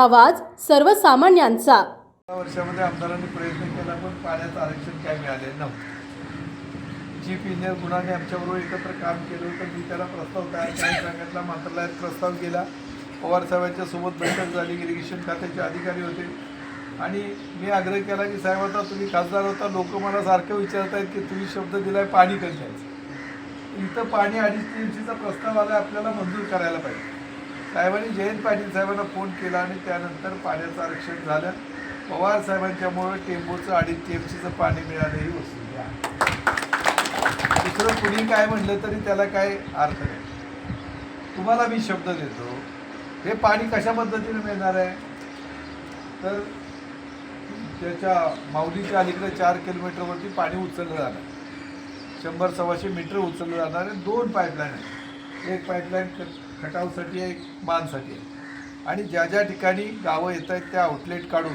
आवाज सर्वसामान्यांचा. वर्षामध्ये आमदारांनी प्रयत्न केला पण पाण्याचं आरक्षण काय मिळाले नव्हतं. चीफ इंजिनियर गुणाने आमच्याबरोबर एकत्र काम केलं होतं. मी त्याला प्रस्ताव तयार करायला सांगितला. मंत्रालयात प्रस्ताव केला पवार साहेबांच्या सोबत बैठक झाली. इरिगेशन खात्याचे अधिकारी होते. आणि मी आग्रह केला की साहेब आता तुम्ही खासदार होता. लोक मला सारखं विचारत आहेत की तुम्ही शब्द दिलाय पाणी कधी द्यायचं? इथं पाणी अडीच तीनशेचा प्रस्ताव आला आपल्याला मंजूर करायला पाहिजे. साहेबांनी जयंत पाटील साहेबांना फोन केला आणि त्यानंतर पाण्याचं आरक्षण झालं. पवार साहेबांच्यामुळं टेंबूचं अडीच टीएमसीचं पाणी मिळालं ही वस्तू आहे दुसरं कुणी काय म्हणलं तरी त्याला काय अर्थ नाही. तुम्हाला मी शब्द देतो हे पाणी कशा पद्धतीने मिळणार आहे? तर त्याच्या माऊलीच्या अलीकडे चार किलोमीटरवरती पाणी उचललं जाणार. शंभर सव्वाशे मीटर उचललं जाणार आहे. दोन पाईपलाईन आहेत. एक पाईपलाईन खटावसाठी आहे एक मानसाठी आहे. आणि ज्या ज्या ठिकाणी गावं येत आहेत त्या आउटलेट काढून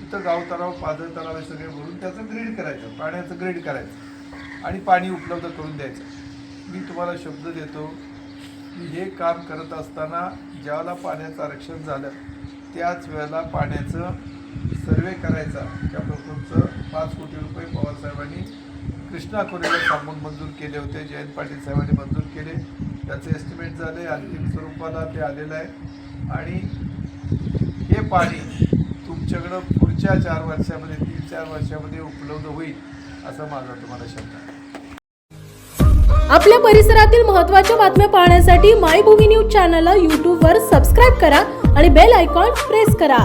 तिथं गाव तलाव पाझर तलाव हे सगळे भरून त्याचं ग्रीड करायचं पाण्याचं ग्रीड करायचं. आणि पाणी उपलब्ध करून द्यायचं. मी तुम्हाला शब्द देतो की हे काम करत असताना ज्यावेळेला पाण्याचं आरक्षण झालं त्याच वेळेला पाण्याचं सर्वे करायचा. त्या प्रकल्पचं पाच कोटी रुपये पवारसाहेबांनी कृष्णा खोरेला सांगून मंजूर केले होते जयंत पाटील साहेबांनी मंजूर केले. त्याचं एस्टिमेट झालं आहे अंतिम स्वरूपाला ते आलेलं आहे. आणि हे पाणी तुमच्याकडं पुढच्या चार वर्षामध्ये तीन चार वर्षामध्ये उपलब्ध होईल असं माझा तुम्हाला शब्द आहे. आपल्या परिसरातील महत्त्वाच्या बातम्या पाहण्यासाठी मायभूमी न्यूज चॅनलला यूट्यूबवर सबस्क्राईब करा आणि बेल आयकॉन प्रेस करा.